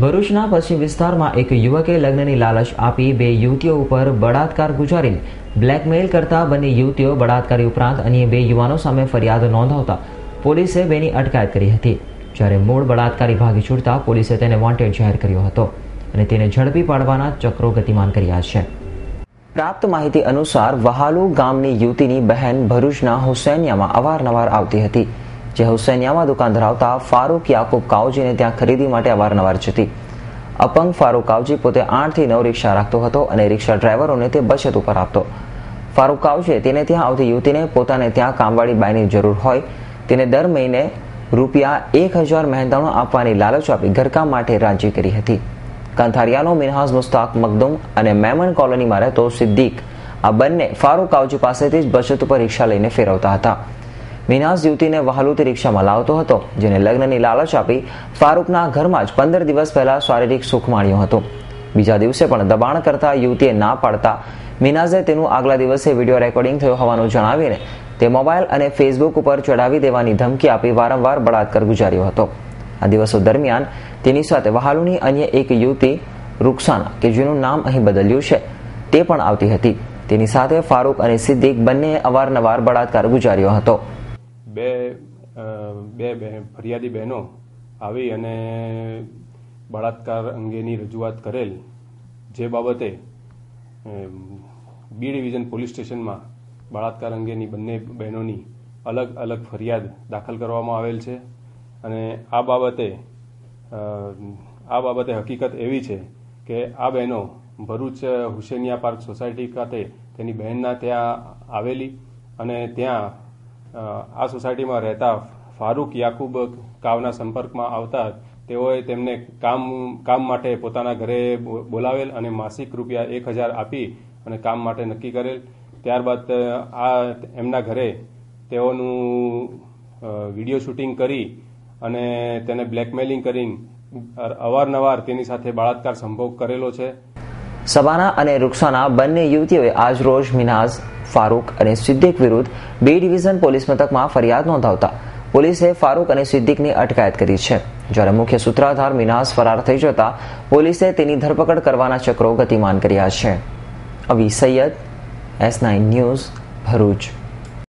ભરૂચના પશ્ચિમ વિસ્તારમાં એક યુવકે લગ્નની લાલચ આપી બે યુવતીઓ ઉપર બળાત્કાર ગુજારી બ્લેકમેલ કરતા બંને યુવતીઓ બળાત્કારી ઉપરાંત અન્ય બે યુવાનો સામે ફરિયાદ નોંધાવતા પોલીસે બેની અટકાયત કરી હતી. જ્યારે મૂળ બળાત્કારી ભાગી છૂટતા પોલીસે તેને વોન્ટેડ જાહેર કર્યો હતો અને તેને ઝડપી પાડવાના ચક્રો ગતિમાન કર્યા છે. પ્રાપ્ત માહિતી અનુસાર વહાલુ ગામની યુવતીની બહેન ભરૂચના હુસૈનિયામાં અવારનવાર આવતી હતી. જે હુસૈનિયામાં દુકાન ધરાવતા ફારૂક યાકુબ કાવજીને ત્યાં ખરીદી માટે અવારનવાર જતી. અપંગ ફારૂક કાવજી પોતે આઠથી નવ રિક્ષા રાખતો હતો અને રિક્ષા ડ્રાઈવરોને તે બચત ઉપર આપતો. ફારૂક કાવજીએ તેને ત્યાં આવતી યુવતીને પોતાને ત્યાં કામવાળી બાઈની જરૂર હોય, તેને દર મહિને રૂપિયા એક હજાર મહેનતાણું આપવાની લાલચ આપી ઘરકામ માટે રાજી કરી હતી. કંથારિયાનો મિનહાઝ મુસ્તાક મકદુમ અને મેમન કોલોનીમાં રહેતો સિદ્દીક આ બંને ફારૂક કાવજી પાસેથી જ બચત ઉપર રિક્ષા લઈને ફેરવતા હતા. મિનાઝ યુવતીને વહાલુતી રિક્ષામાં લાવતો હતો, જેને લગ્નની લાલચ આપી ફારૂકના ઘરમાં જ પંદર દિવસ પહેલા શારીરિક સુખ માણ્યો હતો. બીજા દિવસે પણ દબાણ કરતા યુવતીએ ના પાડતા મીનાઝે તેનું આગલા દિવસે વીડિયો રેકોર્ડિંગ થયો હોવાનું જણાવીને તે મોબાઈલ અને ફેસબુક ઉપર ચડાવી દેવાની ધમકી આપી વારંવાર બળાત્કાર ગુજાર્યો હતો. આ દિવસો દરમિયાન તેની સાથે વહાલુની અન્ય એક યુવતી રૂકસાના કે જેનું નામ અહીં બદલ્યું છે, તે પણ આવતી હતી. તેની સાથે ફારૂક અને સિદ્દીક બંને અવારનવાર બળાત્કાર ગુજાર્યો હતો. બે બે ફરિયાદી બહેનો આવી અને બળાત્કાર અંગેની રજૂઆત કરેલ. જે બાબતે બી ડિવિઝન પોલીસ સ્ટેશનમાં બળાત્કાર અંગેની બંને બહેનોની અલગ અલગ ફરિયાદ દાખલ કરવામાં આવેલ છે. અને આ બાબતે આ બાબતે હકીકત એવી છે કે આ બહેનો ભરૂચ હુસેનિયા પાર્ક સોસાયટી ખાતે તેની બહેનના ત્યાં આવેલી અને ત્યાં આ સોસાયટીમાં રહેતા ફારૂક યાકુબ કાવના સંપર્કમાં આવતા તેઓએ તેમને કામ કામ માટે પોતાના ઘરે બોલાવેલ અને માસિક રૂપિયા એક હજાર આપી અને કામ માટે નક્કી કરેલ. ત્યારબાદ આ એમના ઘરે તેઓનું વીડિયો શૂટિંગ કરી અને તેને બ્લેકમેલિંગ કરીને અવારનવાર તેની સાથે બળાત્કાર સંભોગ કરેલો છે. સબાના અને રૂક્ષાના બંને યુવતીઓએ આજ રોજ મિનાઝ ફારૂક અને સિદ્દીક વિરુદ્ધ બે ડિવિઝન પોલીસ મથકમાં ફરિયાદ નોંધાવતા પોલીસે ફારૂક અને સિદ્દીકની અટકાયત કરી છે. જ્યારે મુખ્ય સૂત્રાધાર મિનાઝ ફરાર થઈ જતા પોલીસે તેની ધરપકડ કરવાના ચક્રો ગતિમાન કર્યા છે. Avi Sayed, S nine news, Bharuch.